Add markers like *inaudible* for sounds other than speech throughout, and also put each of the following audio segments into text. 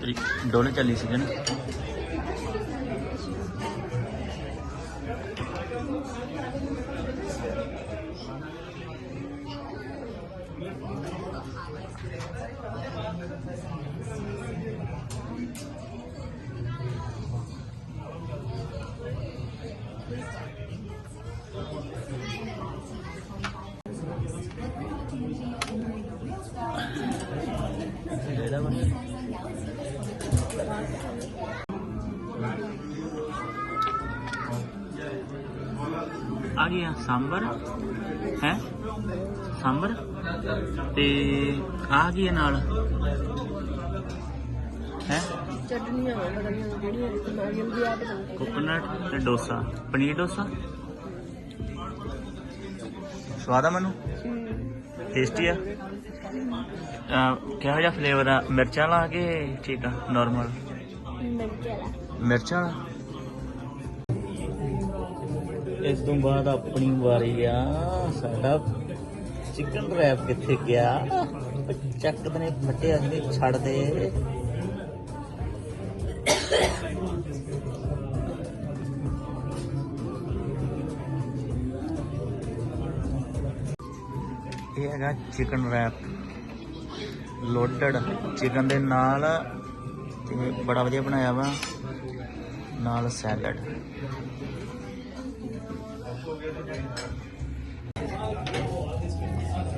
ਤੇਰੀ ਡੋਲੇ ਚੱਲੀ ਸੀ ਜਨ ਜਿਹੜਾ ਆ ਗਿਆ ਸਾਂਬਰ ਹੈ? ਸਾਂਬਰ? ਤੇ ਆ ਹੈ ਨਾਲ। ਹੈ? ਚਟਨੀਆਂ ਜਿਹੜੀਆਂ ਨਾਰੀਅਲ ਦੀ ਆ ਨਹੀਂ ਕੋਕੋਨਟ ਤੇ ਡੋਸਾ। ਪਨੀਰ ਡੋਸਾ? ਸਵਾਦ ਆ ਮੈਨੂੰ? ਟੇਸਟੀ ਆ? ਕਿਹੋ ਜਿਹਾ ਫਲੇਵਰ ਆ? ਮਿਰਚਾਂ ਲਾ ਕੇ ਠੀਕ ਆ ਨਾਰਮਲ ਮਿਰਚ ਮਿਰਚਾਂ ਇਸ ਤੋਂ ਬਾਅਦ ਆਪਣੀ ਵਾਰੀ ਆ। ਸਾਡਾ ਚਿਕਨ ਰੈਪ ਕਿੱਥੇ ਗਿਆ? ਚੱਕ ਨੇ ਫੱਟੇ ਅਗਲੇ ਛੱਡ ਦੇ। ਇਹ ਹੈਗਾ ਚਿਕਨ ਰੈਪ ਲੋਡਡ ਚਿਕਨ ਦੇ ਨਾਲ ਤੇ ਬੜਾ ਵਧੀਆ ਬਣਾਇਆ ਵਾ। ਨਾਲ ਸੈਲਡ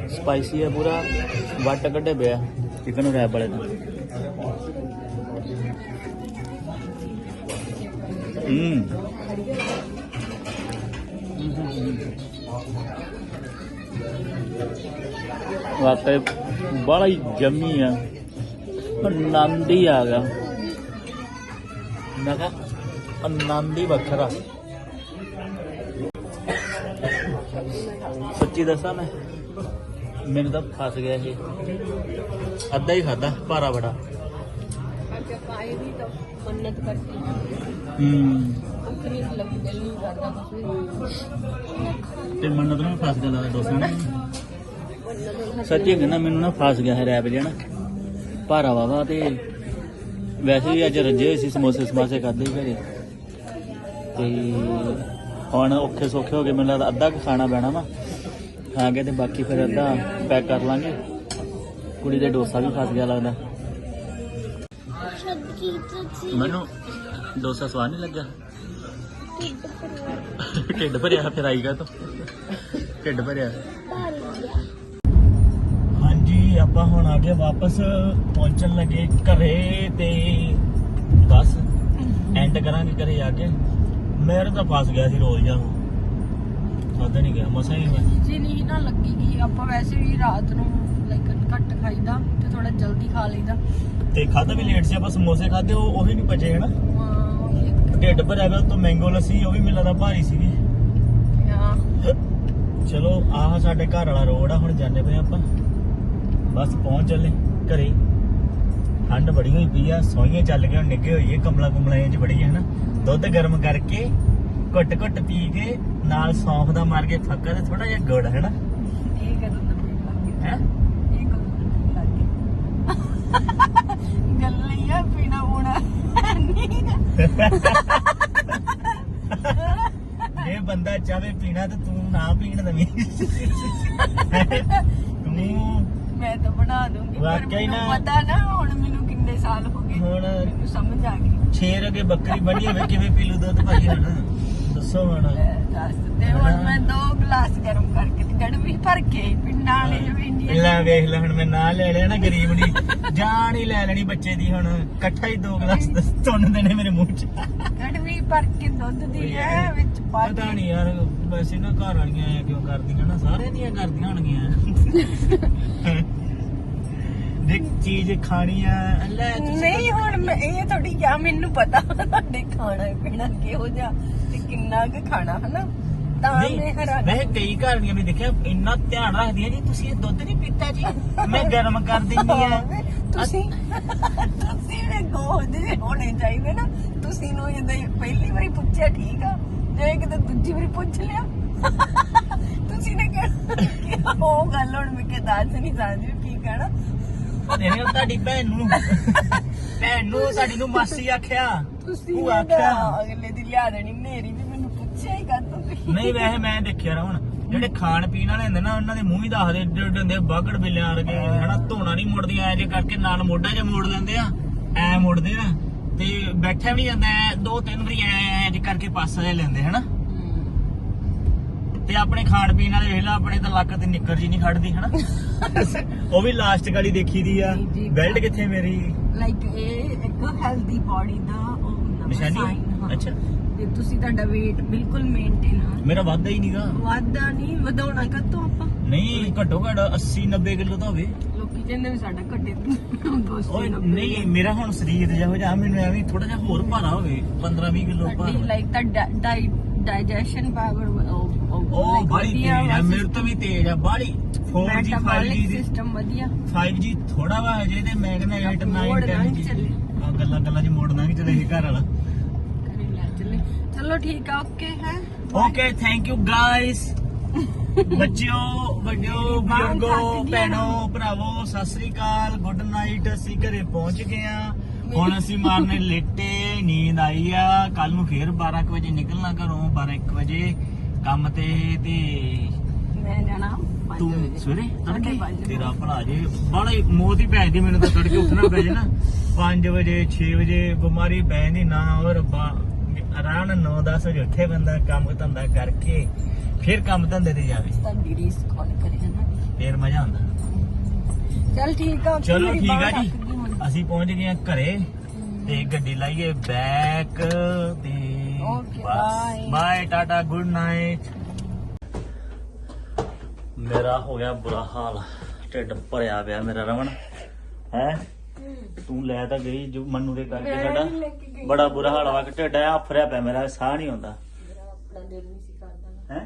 ਸਪਾਈਸੀ ਹੈ ਪੂਰਾ, ਵੱਟ ਕੱਢੇ ਪਿਆ। ਚਿਕਨ ਰੈਪ ਵਾਲੇ ਦਾ ਹੂੰ। ਵਾਕਈ ਬੜਾ ਹੀ ਜੰਮੀ ਆ। ਆਨੰਦ ਹੀ ਆ ਗਿਆ। ਮੈਂ ਕਿਹਾ ਆਨੰਦ ਹੀ ਵੱਖਰਾ। ਸੱਚੀ ਦੱਸਾਂ ਮੈਂ? ਮੈਨੂੰ ਤਾਂ ਫਸ ਗਿਆ ਇਹ। ਅੱਧਾ ਹੀ ਖਾਦਾ ਭਾਰਾ ਬੜਾ। ਤਾਂ ਮੰਨਤ ਕਰਤੀ ਹੂੰ। ਉਕਰੀ ਲੱਗੀ ਦਿਲ ਨਹੀਂ ਕਰਦਾ ਤੇ ਮੰਨਤ ਨੂੰ ਫਸ ਗਿਆ ਲੱਗਦਾ ਦੋਸਤਾਂ ਨੇ। ਸੱਚੀ ਕਹਿੰਦਾ ਮੈਨੂੰ ਨਾ ਫਸ ਗਿਆ ਹੈ ਰੈਪ ਜਣਾ ਭਾਰਾ ਵਾਵਾ ਤੇ ਵੈਸੇ ਵੀ ਅੱਜ ਰੱਜੇ ਹੋਏ ਸੀ ਸਮੋਸੇ, ਸਮਾਸੇ ਖਾਦੇ ਘਰੇ। ਤੇ ਹੁਣ ਔਖੇ ਸੌਖੇ ਹੋ ਗਏ ਮੈਨੂੰ ਲੱਗਦਾ ਅੱਧਾ ਕੁ ਖਾਣਾ ਪੈਣਾ ਵਾ। ਖਾ ਕੇ ਤੇ ਬਾਕੀ ਫਿਰ ਅੱਧਾ ਪੈਕ ਕਰ ਲਾਂਗੇ। ਕੁੜੀ ਦੇ ਡੋਸਾ ਵੀ ਫਸ ਗਿਆ ਲੱਗਦਾ। ਮੈਨੂੰ ਡੋਸਾ ਸਵਾਦ ਨਹੀਂ ਲੱਗਾ ਢਿੱਡ ਭਰਿਆ ਫਿਰ ਆਈਗਾ ਤੂੰ। ਢਿੱਡ ਭਰਿਆ। ਹਾਂਜੀ ਆਪਾਂ ਹੁਣ ਆ ਗਏ ਵਾਪਸ। ਪਹੁੰਚਣ ਲੱਗੇ ਘਰੇ ਤੇ ਬਸ। ਐਂਡ ਕਰਾਂਗੇ ਘਰੇ ਆ ਕੇ। ਮੇਰੇ ਤਾਂ ਫਸ ਗਿਆ ਸੀ ਰੋਲ ਜਾ ਖਾਦਾ ਨਹੀਂ ਗਿਆ ਮਸਾ ਹੀ ਮੈਂ। ਜੀ ਨਹੀਂ ਨਾ ਲੱਗੀ ਕਿ ਆਪਾਂ ਵੈਸੇ ਵੀ ਰਾਤ ਨੂੰ ਲਾਈਕ ਘੱਟ ਖਾਈਦਾ ਤੇ ਥੋੜਾ ਜਲਦੀ ਖਾ ਲਈਦਾ। ਤੇ ਖਾਦਾ ਵੀ ਲੇਟ ਸੀ ਆਪਾਂ ਸਮੋਸੇ ਖਾਦੇ ਉਹ ਉਹ ਵੀ ਨਹੀਂ ਬਚੇ ਹਨਾ? ਹਾਂ ਉਹੀ ਇੱਕ ਢਿੱਡ ਭਰਿਆ ਗਿਆ ਤੋਂ ਮੈਂਗੋ ਲੱਸੀ ਉਹ ਵੀ ਮੈਨੂੰ ਲੱਗਦਾ ਭਾਰੀ ਸੀਗੀ। ਹਾਂ। ਚਲੋ ਆਹ ਸਾਡੇ ਘਰ ਵਾਲਾ ਰੋਡ ਆ ਹੁਣ ਜਾਂਦੇ ਪਏ ਆਪਾਂ। ਬਸ ਪਹੁੰਚ ਚੱਲੇ ਘਰੇ ਠੰਡ ਬੜੀ ਹੋਈ ਪਈ ਆ ਸੋਈਆਂ ਚੱਲ ਕੇ ਹੁਣ ਨਿੱਗੇ ਹੋਈਏ ਕਮਲਾ ਕੁਮਲਾਈਆਂ ਚ ਬੜੀ ਹੈ ਹਨਾ? ਦੁੱਧ ਗਰਮ ਕਰਕੇ ਘੁੱਟ ਘੁੱਟ ਪੀ ਕੇ ਨਾਲ ਸੌਂਫ ਦਾ ਮਾਰ ਕੇ ਫੱਕਾ ਤੇ ਥੋੜਾ ਜਿਹਾ ਗੁੜ ਇਹ ਕਦੋਂ ਤੱਕ ਹੈ? ਇਹ ਕਦੋਂ ਤੱਕ ਲੱਗੇ ਗੱਲ ਲਈ ਆ ਪੀਣਾ ਹੋਣਾ ਨਹੀਂ ਜੇ ਬੰਦਾ ਚਾਹੇ ਪੀਣਾ ਤੇ ਤੂੰ ਨਾ ਪੀਣ ਦਵੀਂ। ਤੂੰ ਮੈਂ ਤਾਂ ਬਣਾ ਦੂੰਗੀ ਪਰ ਮੈਨੂੰ ਨਾ। ਪਤਾ ਨਾ ਹੁਣ ਸਾਲ ਹੋ ਗਏ। ਹੁਣ ਮੈਨੂੰ ਸਮਝ ਆ ਗਈ। ਛੇਰ ਅਗੇ ਬੱਕਰੀ ਬਣੀ ਹੋਵੇ ਕਿਵੇਂ ਪੀ ਲੂ ਦੁੱਧ ਭਾਈ ਹੁਣ ਦੱਸੋ ਹੁਣ। ਦੱਸ ਤੇ ਹੁਣ ਮੈਂ ਦੋ ਗਲਾਸ ਗਰਮ ਕਰਕੇ ਤੇ ਗੜਵੀ ਭਰ ਕੇ ਪਿੰਡਾਂ ਵਾਲੇ ਜਿਵੇਂ ਇੰਡੀਅਨ ਲੈ ਵੇਖ ਲੈ ਹੁਣ ਮੈਂ ਨਾਂ ਲੈ ਲਿਆ ਨਾ ਗਰੀਬ ਦੀ। ਜਾਨ ਹੀ ਲੈ ਲੈਣੀ ਬੱਚੇ ਦੀ ਹੁਣ। ਇਕੱਠਾ ਹੀ ਦੋ ਗਲਾਸ ਤੁੰਨ ਦੇਣੇ ਮੇਰੇ ਮੂੰਹ 'ਚ। ਗੜਵੀ ਭਰ ਕੇ ਦੁੱਧ ਦੀ ਹੈ ਵਿੱਚ ਪਾ ਪਤਾ ਨਹੀਂ ਯਾਰ ਵੈਸੇ ਨਾ ਘਰ ਵਾਲੀਆਂ ਐ ਕਿਉਂ ਕਰਦੀਆਂ ਨਾ? ਸਾਰਿਆਂ ਦੀਆਂ ਕਰਦੀਆਂ ਹੋਣਗੀਆਂ। *laughs* ਦੇਖ ਚੀਜ਼ ਖਾਣੀ ਆ? ਲੈ ਤੁਸੀਂ ਨਹੀਂ ਹੁਣ ਮੈਂ ਇਹ ਥੋੜੀ ਕਿਹਾ ਮੈਨੂੰ ਪਤਾ ਤੁਹਾਡੇ ਖਾਣਾ ਪੀਣਾ ਕਿਹੋ ਜਿਹਾ ਤੇ ਕਿੰਨਾ ਕੁ ਖਾਣਾ ਹਨਾ? ਤਾਂ ਮੈਂ ਹੈਰਾਨ ਵੈਸੇ ਕਈ ਘਰ ਦੀਆਂ ਵੀ ਦੇਖਿਆ ਇੰਨਾ ਧਿਆਨ ਰੱਖਦੀਆਂ ਜੀ ਤੁਸੀਂ ਇਹ ਦੁੱਧ ਨਹੀਂ ਪੀਤਾ ਜੀ ਮੈਂ ਗਰਮ ਕਰ ਦਿੰਦੀ ਆ। ਤੁਸੀਂ ਤੁਸੀਂ ਵੀ ਗੋਹ ਦੇ ਹੋਣੇ ਚਾਹੀਦੇ ਨਾ ਤੁਸੀਂ ਨੂੰ ਜਦੋਂ ਪਹਿਲੀ ਵਾਰੀ ਪੁੱਛਿਆ ਠੀਕ ਆ? ਜੇ ਕਿਤੇ ਦੂਜੀ ਵਾਰੀ ਪੁੱਛ ਲਿਆ। ਤੁਸੀਂ ਨੇ ਕਿਹਾ ਉਹ ਗੱਲ ਹੁਣ ਮੈਂ ਕਿ ਦੱਸ ਨਹੀਂ ਸਕਦੀ ਕੀ ਕਹਿਣਾ। ਇਹਨੇ ਤੁਹਾਡੀ ਭੈਣ ਨੂੰ। ਭੈਣ ਨੂੰ ਸਾਡੀ ਨੂੰ ਮਾਸੀ ਆਖਿਆ। ਤੁਸੀਂ ਉਹ ਇਹਦਾ ਆਖਿਆ। ਅਗਲੇ ਦੀ ਲਿਆ ਦੇਣੀ ਨੇਰੀ ਵੀ ਮੈਨੂੰ ਕਰ ਤੁਸੀਂ। ਨਹੀਂ ਵੈਸੇ ਮੈਂ ਦੇਖਿਆ ਨਾ ਹੁਣ ਜਿਹੜੇ ਖਾਣ ਪੀਣ ਵਾਲੇ ਹੁੰਦੇ ਨਾ ਉਹਨਾਂ ਦੇ ਮੂੰਹ ਹੀ ਦੱਸਦੇ ਏਡੇ ਹੁੰਦੇ ਬਾਗੜ ਬਿੱਲਿਆਂ ਵਰਗੇ ਹਨਾ ਧੋਣਾ ਨਹੀਂ ਮੁੜਦੀਆਂ ਐ ਜੇ ਕਰਕੇ ਨਾਲ ਮੋਢਾ ਜਿਹਾ ਮੋੜ ਲੈਂਦੇ ਆ ਐ ਮੁੜਦੇ ਆ ਤੇ ਬੈਠਿਆ ਵੀ ਨੀ ਜਾਂਦਾ ਦੋ ਤਿੰਨ ਵਾਰੀ ਐ ਜੇ ਕਰਕੇ ਪਾਸਾ ਜਿਹਾ ਲੈਂਦੇ ਹਨਾ। ਤੇ ਆਪਣੇ ਖਾਣ ਪੀਣ ਵਾਲੇ ਵੇਖ ਲਾ ਆਪਣੇ ਤਾਂ ਲੱਕ ਤੇ ਨਿੱਕਰ ਜੀ ਨਹੀਂ ਖੜਦੀ ਹਨਾ? ਉਹ ਵੀ ਲਾਸਟ ਗਾੜੀ ਦੇਖੀ ਦੀ ਆ। ਜੀ, ਜੀ। ਬੈਲਟ ਕਿੱਥੇ ਮੇਰੀ? ਲਾਈਕ ਇਹ ਇੱਕ ਹੈਲਦੀ ਬਾਡੀ ਦਾ ਉਹ ਹੁੰਦਾ ਨਿਸ਼ਾਨੀ? sign, ਹਾਂ। ਅੱਛਾ। ਤੇ ਤੁਸੀਂ ਤੁਹਾਡਾ weight ਬਿਲਕੁਲ ਮੇਨਟੇਨ ਆ। ਮੇਰਾ ਵਾਧਾ ਹੀ ਨਹੀਂਗਾ ਵਾਧਾ ਨਹੀਂ ਵਧਾਉਣਾ ਕਦੋਂ ਆਪਾਂ? ਨਹੀਂ ਘੱਟੋ ਘੱਟ 80 90 ਕਿਲੋ ਤਾਂ ਹੋਵੇ। ਲੋਕੀ ਕਹਿੰਦੇ ਵੀ ਸਾਡਾ ਘਟੇ ਓਏ ਨਹੀਂ ਮੇਰਾ ਹੁਣ ਸਰੀਰ ਜਿਹੋ ਜਿਹਾ ਮੈਨੂੰ ਐਵੇਂ ਥੋੜਾ ਜਿਹਾ ਹੋਰ ਭਾਰਾ ਹੋਵੇ 15 20 ਕਿਲੋ ਭਾਰਾ। ਲਾਈਕ ਤਾਂ ਡਾਈਜੈਸ਼ਨ ਪਾਵਰ ਉਹ ਬੜੀ ਤੇਜ਼ ਆ ਮੇਰੇ ਤੋਂ ਵੀ ਤੇਜ਼ ਆ ਬਾੜੀ 4G 5G ਦੀ ਸਿਸਟਮ ਵਧੀਆ। 5G ਥੋੜਾ ਵਾ ਹਜੇ ਤੇ ਮੈਂ ਕਹਿੰਦਾ 8 9 ਮੋੜ 10 ਲੰਘ ਜੀ ਚੱਲੇ। ਆ ਗੱਲਾਂ ਗੱਲਾਂ ਚ ਮੋੜਨਾ ਕਿ ਚਲੇ ਘਰ ਵਾਲਾ। ਲੈ ਚੱਲੇ। ਚਲੋ ਠੀਕ ਆ ਓਕੇ ਹੈ। ਓਕੇ ਥੈਂਕ ਯੂ ਗਾਇਸ ਬੱਚਿਓ ਵੱਡਿਓ ਬਜ਼ੁਰਗੋ। ਭੈਣੋ ਭਰਾਵੋ ਸਤਿ ਸ੍ਰੀ ਅਕਾਲ। ਗੁੱਡ ਨਾਈਟ ਅਸੀਂ ਘਰੇ ਪਹੁੰਚ ਗਏ ਆ। ਹੁਣ ਅਸੀਂ ਮਾਰਨੇ ਲੇਟੇ ਨੀਂਦ ਆਈ ਆ। ਕੱਲ ਨੂੰ ਫੇਰ 12 ਕੁ ਵਜੇ ਨਿਕਲਣਾ ਘਰੋਂ 12 1 ਵਜੇ। ਕੰਮ ਤੇ ਤੇ ਮੈਂ ਜਾਣਾ ਪੰਜ ਤੂੰ ਵਜੇ। ਸਵੇਰੇ ਸਾਢੇ ਤੜਕੇ ਪੰਜ ਵਜੇ। ਤੇਰਾ ਭਲਾ ਜੇ ਬੜਾ ਹੀ ਮੌਤ ਹੀ ਜਾਂਦੀ ਮੈਨੂੰ ਤਾਂ ਤੜਕੇ ਉੱਠਣਾ ਪੈ ਜੇ ਨਾ 5 ਵਜੇ 6 ਵਜੇ ਬਿਮਾਰੀ ਪੈ ਜਾਂਦੀ ਨਾ ਰੱਬਾ ਆਰਾਮ ਨਾਲ 9 10 ਵਜੇ ਉੱਠੇ ਬੰਦਾ ਕੰਮ ਧੰਦਾ ਕਰਕੇ ਫਿਰ ਕੰਮ ਧੰਦੇ ਤੇ ਜਾਵੇ। ਤੁਹਾਡੀ ਰੀਸ ਕਾਲ ਕਰੀ ਜਾਣਾ ਫੇਰ ਮਜ਼ਾ ਆਉਂਦਾ। ਚਲ ਠੀਕ ਆ ਚਲੋ ਮੇਰੀ ਠੀਕ ਆ ਬਾਂਹ ਜੀ। ਥੱਕ ਗਈ ਹੁਣ। ਅਸੀਂ ਪਹੁੰਚ ਗਏ ਆ ਘਰੇ ਤੇ ਗੱਡੀ ਲਾਈਏ ਬੈਕ ਤੇ Bye. ਬਾਏ ਟਾਟਾ ਗੁੱਡ ਨਾਈਟ ਮੇਰਾ ਹੋ ਗਿਆ ਬੁਰਾ ਹਾਲ ਢਿੱਡ ਭਰਿਆ ਪਿਆ ਮੇਰਾ ਰਵਣ ਹੈ ਤੂੰ ਲੈ ਤਾਂ ਗਈ ਜੋ ਮੰਨੂ ਦੇ ਕਰਕੇ ਸਾਡਾ। ਬੜਾ ਬੁਰਾ ਹਾਲ ਕਿ ਢਿੱਡ ਆ ਫਰਿਆ ਪਿਆ ਮੇਰਾ ਸਾਹ ਨਹੀਂ ਆਉਂਦਾ ਮੇਰਾ ਸੀ ਹੈ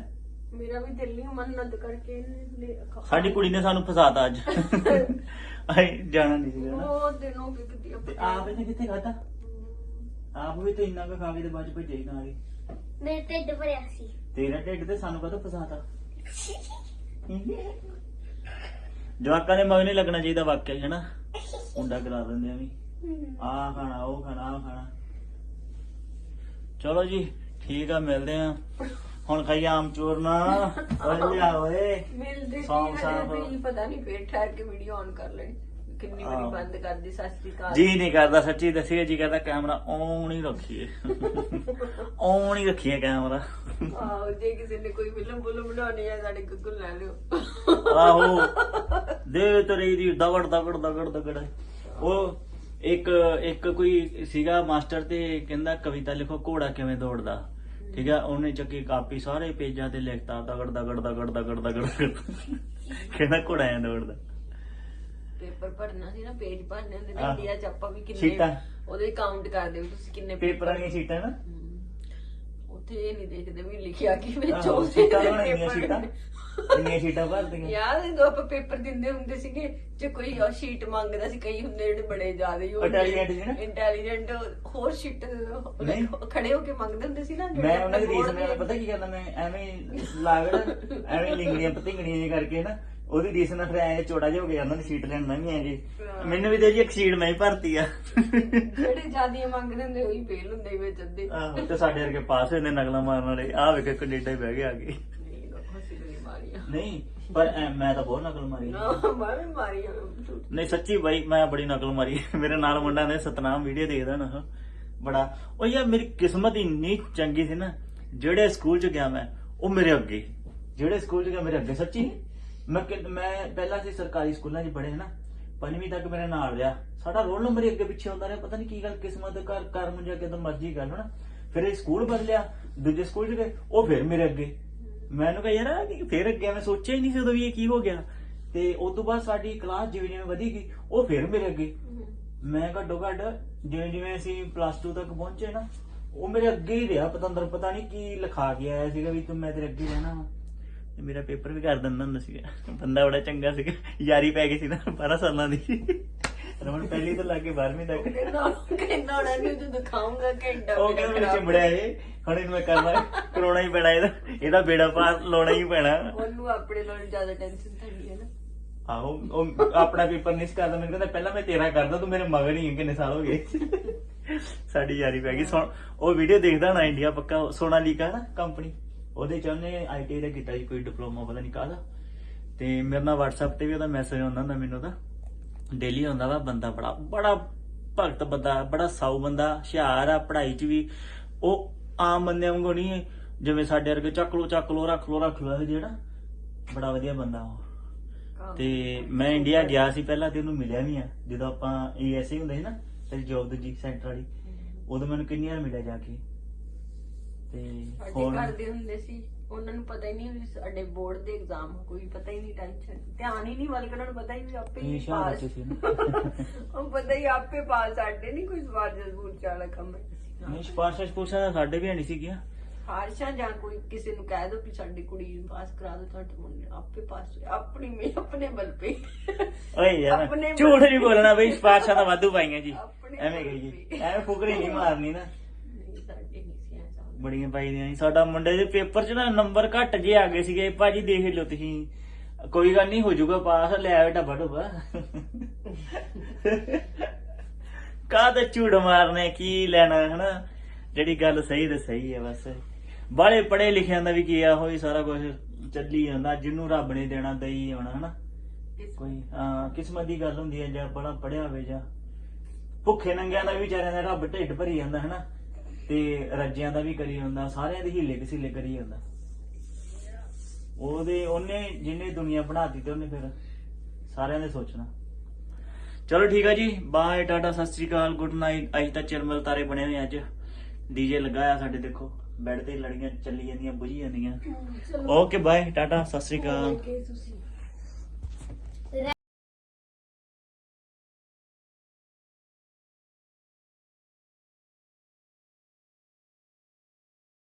ਵੀ ਦਿਲ ਨਹੀਂ ਕਰਕੇ ਇਹਨੇ ਲੈ ਖਾ- ਸਾਡੀ ਕੁੜੀ ਨੇ ਸਾਨੂੰ ਫਸਾਤਾ ਅੱਜ ਅਸੀਂ ਜਾਣਾ ਨਹੀਂ ਨਾ ਉਹ ਦਿਨੋਂ ਕਿ ਕਿਤੇ ਆਪ ਇਹਨੇ ਕਿੱਥੇ ਖਾਦਾ ਆਪ ਵੀ ਤੇ ਇੰਨਾ ਕੁ ਖਾ ਕੇ ਤੇ ਬਾਅਦ ਚ ਭੱਜੇ ਹੀ ਨਾ ਗਏ ਮੇਰੇ ਢਿੱਡ ਭਰਿਆ ਸੀ। ਤੇਰਾ ਢਿੱਡ ਤੇ ਸਾਨੂੰ ਕਦੋਂ ਫਸਾਤਾ? ਜਵਾਕਾਂ ਦੇ ਮਗਰ ਨਹੀਂ ਲੱਗਣਾ ਚਾਹੀਦਾ ਵਾਕਿਆ ਹੀ, ਹੈਨਾ? ਮੁੰਡਾ ਕਰਾ ਦਿੰਦੇ ਆ ਵੀ। ਆ ਖਾਣਾ ਉਹ ਖਾਣਾ ਆ ਖਾਣਾ। ਚਲੋ ਜੀ ਠੀਕ ਆ ਮਿਲਦੇ ਆ। ਹੁਣ ਖਾਈ ਆਮ ਚੂਰਨਾ ਓਏ ਲਿਆ ਓਏ। ਮਿਲਦੇ ਸੌਂਗ ਸੀ ਸਾਂਗ। ਹਜੇ ਵੀ ਪਤਾ ਨਹੀਂ ਫੇਰ ਠਹਿਰ ਕੇ ਵੀਡੀਓ ਆਨ ਕਰ ਲੈਣੀ। ਕਿੰਨੀ ਵਾਰੀ। ਬੰਦ ਕਰਦੀ ਜੀ ਨਹੀਂ ਕਰਦਾ ਸੱਚੀ ਦੱਸੀਏ ਜੀ ਕਰਦਾ ਕੈਮਰਾ ਔਨ ਹੀ ਰੱਖੀਏ। ਔਨ ਹੀ ਰੱਖੀਏ ਕੈਮਰਾ। ਆਹੋ ਜੇ ਕਿਸੇ ਨੇ ਕੋਈ ਫਿਲਮ ਫੁਲਮ ਬਣਾਉਣੀ ਹੈ ਸਾਡੇ ਗੁੱਗਲ ਲੈ ਲਿਓ। ਆਹੋ ਦੇ ਤੇਰੀ ਦੀ ਦਗੜ ਦਗੜ ਦਗੜ ਦਗੜ। ਉਹ ਇੱਕ ਇੱਕ ਕੋਈ ਸੀਗਾ ਮਾਸਟਰ ਤੇ ਕਹਿੰਦਾ ਕਵਿਤਾ ਲਿਖੋ ਘੋੜਾ ਕਿਵੇਂ ਦੌੜਦਾ? ਠੀਕ ਆ ਉਹਨੇ ਚੱਕੀ ਕਾਪੀ ਸਾਰੇ ਪੇਜਾਂ ਤੇ ਲਿਖਤਾ ਦਗੜ ਦਗੜ ਦਗੜ ਦਗੜ ਦਗੜ। ਕਹਿੰਦਾ ਘੋੜਾ ਐਂ ਦੌੜਦਾ। ਪੇਪਰ ਭਰਨਾ ਸੀ ਨਾ ਪੇਜ ਭਰਨੇ ਹੁੰਦੇ ਨੇ ਆਹ। ਇੰਡੀਆ ਚ ਆਪਾਂ ਵੀ ਕਿੰਨੇ ਸ਼ੀਟਾਂ। ਉਹਦੇ ਕਾਊਂਟ ਕਰਦੇ ਵੀ ਤੁਸੀਂ ਕਿੰਨੇ ਪੇਪਰਾਂ ਦੀਆਂ ਸ਼ੀਟਾਂ ਨਾ ਹਮ। ਉੱਥੇ ਇਹ ਨਹੀਂ ਦੇਖਦੇ ਵੀ ਲਿਖਿਆ ਕੀ ਵਿੱਚ ਆਹੋ, ਸ਼ੀਟਾਂ ਬਣਾਈਆਂ ਸ਼ੀਟਾਂ। ਇੰਨੀਆਂ ਸ਼ੀਟਾਂ ਭਰਦੀਆਂ ਹੈ ਜਦੋਂ ਆਪਾਂ ਪੇਪਰ ਦਿੰਦੇ ਹੁੰਦੇ ਸੀਗੇ ਜੇ ਕੋਈ ਉਹ ਸ਼ੀਟ ਮੰਗਦਾ ਸੀ ਕਈ ਹੁੰਦੇ ਜਿਹੜੇ ਬੜੇ ਜ਼ਿਆਦਾ ਹੀ Intelligent ਸੀ ਨਾ? ਇੰਟੈਲੀਜੈਂਟ ਹੋਰ ਸ਼ੀਟ ਨਹੀਂ। ਖੜੇ ਹੋ ਕੇ ਮੰਗਦੇ ਹੁੰਦੇ ਸੀ ਨਾ ਜਿਹੜੇ ਮੈਂ ਉਹਨਾਂ ਦੀ ਆਪਣੇ ਰੀਸ board ਨਾਲ ਪਤਾ ਕੀ ਕਰਦਾ ਮੈਂ ਐਵੇਂ ਹੀ ਲਾਗੜ ਐਵੇਂ ਲਿੰਗੜੀਆਂ ਪਤਿੰਗੜੀਆਂ ਜਿਹੀ ਕਰਕੇ ਨਾ ਉਹਦੀ ਰੀਸ ਨਾਲ ਫਿਰ ਐ ਚੋੜਾ ਜਿਹਾ ਹੋ ਗਿਆ ਉਹਨਾਂ ਦੀ ਸੀਟ ਲੈਣ ਮੈਂ ਵੀ ਐ ਜੀ। ਮੈਨੂੰ ਵੀ ਦੇ ਜੀ ਇੱਕ ਸੀਟ ਮੈਂ ਹੀ ਭਰਤੀ ਆ। ਜਿਹੜੇ ਜਿਆਦੀਆਂ ਮੰਗਦੇ ਹੁੰਦੇ ਉਹੀ ਫੇਲ ਹੁੰਦੇ ਵਿੱਚ ਅੱਧੇ। ਆਹੋ ਤੇ ਸਾਡੇ ਵਰਗੇ ਪਾਸ ਹੋਏ ਨੇ ਨਕਲਾਂ ਮਾਰਨ ਵਾਲੇ। ਆਹ ਵੇਖ ਕੈਨੇਡਾ ਹੀ ਬਹਿ ਗਏ ਆ ਕੇ ਨਹੀਂ ਪਰ ਮੈਂ ਤਾਂ ਬਹੁਤ ਨਕਲ ਮਾਰੀ। ਨਾ ਮੈਂ ਵੀ ਮਾਰੀਆਂ ਝੂਠ। ਨਹੀਂ ਸੱਚੀ ਬਾਈ ਮੈਂ ਬੜੀ ਨਕਲ ਮਾਰੀ। ਮੇਰੇ ਨਾਲ ਮੁੰਡਾ ਨੇ ਸਤਨਾਮ ਵੀਡੀਓ ਦੇਖਦਾ ਨਾ। ਬੜਾ ਉਹ ਯਾਰ ਮੇਰੀ ਕਿਸਮਤ ਇੰਨੀ ਚੰਗੀ ਸੀ ਨਾ ਜਿਹੜੇ ਸਕੂਲ ਚ ਗਿਆ ਮੈਂ ਉਹ ਮੇਰੇ ਅੱਗੇ। ਜਿਹੜੇ ਸਕੂਲ ਚ ਗਿਆ ਮੇਰੇ ਅੱਗੇ ਸੱਚੀ? ਮੈਂ ਕਿ- ਮੈਂ ਪਹਿਲਾਂ ਸੀ ਸਰਕਾਰੀ ਸਕੂਲਾਂ 'ਚ ਪੜ੍ਹੇ ਨਾ ਪੰਜਵੀਂ ਤੱਕ ਮੇਰੇ ਨਾਲ ਰਿਹਾ। ਸਾਡਾ ਰੋਲ ਨੰਬਰ ਹੀ ਅੱਗੇ ਪਿੱਛੇ ਹੁੰਦਾ ਰਿਹਾ ਪਤਾ ਨਹੀਂ ਕੀ ਗੱਲ ਕਿਸਮਤ ਦੇ ਘਰ ਕਰਮ ਜਾਂ ਕਿਦਾਂ ਮਰਜ਼ੀ ਗੱਲ ਹਨਾ ਫਿਰ ਇਹ ਸਕੂਲ ਬਦਲਿਆ ਦੂਜੇ ਸਕੂਲ 'ਚ ਗਏ ਉਹ ਫਿਰ ਮੇਰੇ ਅੱਗੇ। ਮੈਨੂੰ ਕਹ ਯਾਰ ਆਹ ਕੀ ਫਿਰ ਅੱਗੇ? ਮੈਂ ਸੋਚਿਆ ਹੀ ਨਹੀਂ ਸੀ ਉਦੋਂ ਵੀ ਇਹ ਕੀ ਹੋ ਗਿਆ। ਤੇ ਉਸ ਤੋਂ ਬਾਅਦ ਸਾਡੀ ਕਲਾਸ ਜਿਵੇਂ ਜਿਵੇਂ ਵਧੀ ਗਈ ਉਹ ਫਿਰ ਮੇਰੇ ਅੱਗੇ। ਮੈਂ ਘੱਟੋ ਘੱਟ ਜਿਵੇਂ ਜਿਵੇਂ ਅਸੀਂ ਪਲੱਸ 2 ਤੱਕ ਪਹੁੰਚੇ ਨਾ ਉਹ ਮੇਰੇ ਅੱਗੇ ਹੀ ਰਿਹਾ। ਪਤੰਦਰ ਪਤਾ ਨਹੀਂ ਕੀ ਲਿਖਾ ਕੇ ਆਇਆ ਸੀਗਾ ਵੀ ਤੂੰ ਮੈਂ ਤੇਰੇ ਅੱਗੇ ਹੀ ਰਹਿਣਾ। ਵਾ ਤੇ ਮੇਰਾ ਪੇਪਰ ਵੀ ਕਰ ਦਿੰਦਾ ਹੁੰਦਾ ਸੀਗਾ। ਬੰਦਾ ਬੜਾ ਚੰਗਾ ਸੀਗਾ। ਯਾਰੀ ਪੈ ਗਈ ਸੀ ਨਾ 12 ਸਾਲਾਂ ਦੀ। ਰਮਨ ਪਹਿਲੀ ਤੋਂ ਲੱਗ ਕੇ 12ਵੀਂ ਤੱਕ। ਕਹਿੰਦਾ ਕਹਿੰਦਾ ਉਹਨਾਂ ਨੂੰ ਜਦੋਂ ਦਿਖਾਉਂਗਾ ਘੰਟਾ ਉਹ ਮੇਰਾ ਕਹਿੰਦਾ ਮੇਰੇ ਖਰਾਬ। ਚਿੰਬੜਿਆ ਇਹ ਹੁਣ ਇਹਨੂੰ ਮੈਂ ਕਰਨਾ ਕਰਾਉਣਾ ਹੀ ਪੈਣਾ ਇਹਦਾ। ਇਹਦਾ ਬੇੜਾ ਪਾਰ ਲਾਉਣਾ ਹੀ ਪੈਣਾ। ਉਹਨੂੰ ਆਪਣੇ ਨਾਲ ਜ਼ਿਆਦਾ ਟੈਨਸ਼ਨ ਥੜੀ ਹੈ ਨਾ। ਆਹੋ ਉਹ ਆਪਣਾ ਪੇਪਰ ਨਹੀਂ ਕਰਦਾ। ਮੈਨੂੰ ਕਹਿੰਦਾ ਪਹਿਲਾਂ ਮੈਂ ਤੇਰਾ ਕਰਦਾ ਤੂੰ ਮੇਰੇ ਮਗਰ ਹੀ ਕਿੰਨੇ ਸਾਲ ਹੋ ਗਏ? ਸਾਡੀ ਯਾਰੀ ਪੈ ਗਈ। ਸੁਣ ਉਹ ਵੀਡੀਓ ਦੇਖਦਾ ਨਾ ਇੰਡੀਆ ਪੱਕਾ ਸੋਨਾਲੀਕਾ ਨਾ ਕੰਪਨੀ ਉਹਦੇ ਚ ਉਹਨੇ ਆਈਟੀ ਦਾ ਕੀਤਾ ਸੀ ਕੋਈ ਡਿਪਲੋਮਾ ਪਤਾ ਨਹੀਂ ਕਾਹਦਾ। ਤੇ ਮੇਰੇ ਨਾਲ WhatsApp ਤੇ ਵੀ ਉਹਦਾ ਮੈਸੇਜ ਆਉਂਦਾ ਹੁੰਦਾ ਮੈਨੂੰ ਤਾਂ। ਡੇਲੀ ਆਉਂਦਾ ਵਾ ਬੰਦਾ ਬੜਾ ਬੜਾ ਭਗਤ ਬੰਦਾ ਬੜਾ ਸਾਊ ਬੰਦਾ ਹੁਸ਼ਿਆਰ ਆ ਪੜ੍ਹਾਈ 'ਚ ਵੀ। ਉਹ ਆਮ ਬੰਦਿਆਂ ਵਾਂਗੂ ਨਹੀਂ ਜਿਵੇਂ ਸਾਡੇ ਵਰਗੇ ਚੱਕ ਲੋ ਚੱਕ ਲੋ ਰੱਖ ਲੋ ਰੱਖ ਲੋ ਇਹ ਜਿਹੜਾ ਬੜਾ ਵਧੀਆ ਬੰਦਾ ਉਹ। ਤੇ ਮੈਂ ਇੰਡੀਆ ਗਿਆ ਸੀ ਪਹਿਲਾਂ ਤੇ ਉਹਨੂੰ ਮਿਲਿਆ ਵੀ ਆ। ਜਦੋਂ ਆਪਾਂ ਏਐਸਏ ਹੁੰਦੇ ਸੀ ਨਾ ਤੇ ਜੌਬ ਦੂਜੀ ਸੈਂਟਰ ਵਾਲੀ ਉਦੋਂ ਮੈਨੂੰ ਕਿੰਨੀ ਵਾਰ ਮਿਲਿਆ ਜਾ ਕੇ। ਤੇ ਸਾਡੇ ਘਰ ਦੇ ਹੁੰਦੇ ਸੀ ਉਹਨਾਂ ਨੂੰ ਪਤਾ ਹੀ ਨਹੀਂ ਵੀ ਸਾਡੇ ਬੋਰਡ ਦੇ ਐਗਜ਼ਾਮ ਕੋਈ ਪਤਾ ਹੀ ਨਹੀਂ ਟੈਨਸ਼ਨ ਧਿਆਨ ਹੀ ਨਹੀਂ ਬਲਕਿ ਉਹਨਾਂ ਨੂੰ ਪਤਾ ਹੀ ਵੀ ਆਪੇ ਹੀ ਪਾਸ ਬੱਚੇ ਸੀ ਨਾ *laughs* ਉਹ ਪਤਾ ਹੀ ਆਪੇ ਪਾਸ ਸਾਡੇ ਨਹੀਂ ਕੋਈ ਸਵਾਰ ਜਜ਼ਬੂਰ ਚਾਲਾ ਕੰਮ ਨਹੀਂ ਸਪਾਰਸ਼ਾ ਸਪੂਰਸ਼ਾ ਸਾਡੇ ਵੀ ਨਹੀਂ ਸੀ ਗਿਆ। ਹਾਰਸ਼ਾ ਜਾਂ ਕੋਈ ਕਿਸੇ ਨੂੰ ਕਹਿ ਦੋ ਕਿ ਸਾਡੀ ਕੁੜੀ ਨੂੰ ਪਾਸ ਕਰਾ ਦੋ ਤੁਹਾਡੇ ਮੁੰਡੇ ਨੂੰ, ਆਪੇ ਪਾਸ ਹੋ- ਆਪਣੀ ਮੇ ਆਪਣੇ ਬਲ ਪੇ ਓਏ ਯਾਰ ਆਪਣੇ ਝੂਠ ਨਹੀਂ ਬੋਲਣਾ ਬਈ ਸਪਾਰਸ਼ਾ ਤਾਂ ਵਾਧੂ ਪਾਈਆਂ ਜੀ। ਆਪਣੇ ਐਵੇਂ ਕਹੀਏ। ਪੇ। ਐਵੇਂ ਫੁਕਰੀ ਨਹੀਂ ਮਾਰਨੀ ਨਾ। ਬੜੀਆਂ ਪਾਈਆਂ ਸੀ ਸਾਡਾ ਮੁੰਡੇ ਦੇ ਪੇਪਰ 'ਚ ਨਾ ਨੰਬਰ ਘੱਟ ਜੇ ਆ ਗਏ ਸੀਗੇ ਭਾਜੀ ਦੇਖ ਲਿਓ ਤੁਸੀਂ। ਕੋਈ ਗੱਲ ਨਹੀਂ ਹੋ ਜਾਊਗਾ ਪਾਸ ਲੈ ਆਓ ਢੱਬਾ ਢੁੱਬਾ। ਕਾਹਦੇ ਝੂੜ ਮਾਰਨੇ ਕੀ ਲੈਣਾ ਹਨਾ? ਜਿਹੜੀ ਗੱਲ ਸਹੀ ਤੇ ਸਹੀ ਹੈ ਬਸ। ਬਾਲੇ ਪੜੇ ਲਿਖਿਆਂ ਦਾ ਵੀ ਕੀ ਆ ਹੋਈ ਸਾਰਾ ਕੁਝ ਚੱਲੀ ਜਾਂਦਾ ਜਿਹਨੂੰ ਰੱਬ ਨੇ ਦੇਣਾ ਦਈ ਆਉਣਾ ਹਨਾ? ਕੋਈ ਹਾਂ ਕਿਸਮਤ ਦੀ ਗੱਲ ਹੁੰਦੀ ਹੈ ਜਾਂ ਬੜਾ ਪੜਿਆ ਹੋਵੇ ਜਾਂ ਭੁੱਖੇ ਨੰਗਿਆਂ ਦਾ ਵੀ ਵਿਚਾਰਿਆਂ ਦਾ ਰੱਬ ਢਿੱਡ ਭਰੀ ਜਾਂਦਾ ਹਨਾ? ਤੇ ਰੱਜਿਆਂ ਦਾ ਵੀ ਕਰੀ ਜਾਂਦਾ ਸਾਰਿਆਂ ਦੀ ਹੀਲੇ ਕਿਸੀਲੇ ਕਰੀ ਜਾਂਦਾ। ਉਹਦੇ ਉਹਨੇ ਜਿਹਨੇ ਦੁਨੀਆ ਬਣਾਤੀ ਤੇ ਉਹਨੇ ਫਿਰ ਸਾਰਿਆਂ ਦੇ ਸੋਚਣਾ। ਚਲੋ ਠੀਕ ਆ ਜੀ ਬਾਏ ਟਾਟਾ ਸਤਿ ਸ੍ਰੀ ਅਕਾਲ ਗੁੱਡ ਨਾਈਟ। ਅੱਜ ਤਾਂ ਚਰਮਲ ਤਾਰੇ ਬਣੇ ਹੋਏ ਅੱਜ। ਡੀਜੇ ਲਗਾਇਆ ਸਾਡੇ ਦੇਖੋ ਬੈੱਡ ਤੇ ਲੜੀਆਂ ਚੱਲੀ ਜਾਂਦੀਆਂ ਬੁਝੀ ਜਾਂਦੀਆਂ। ਓਕੇ ਬਾਏ ਟਾਟਾ ਸਤਿ ਸ੍ਰੀ ਅਕਾਲ।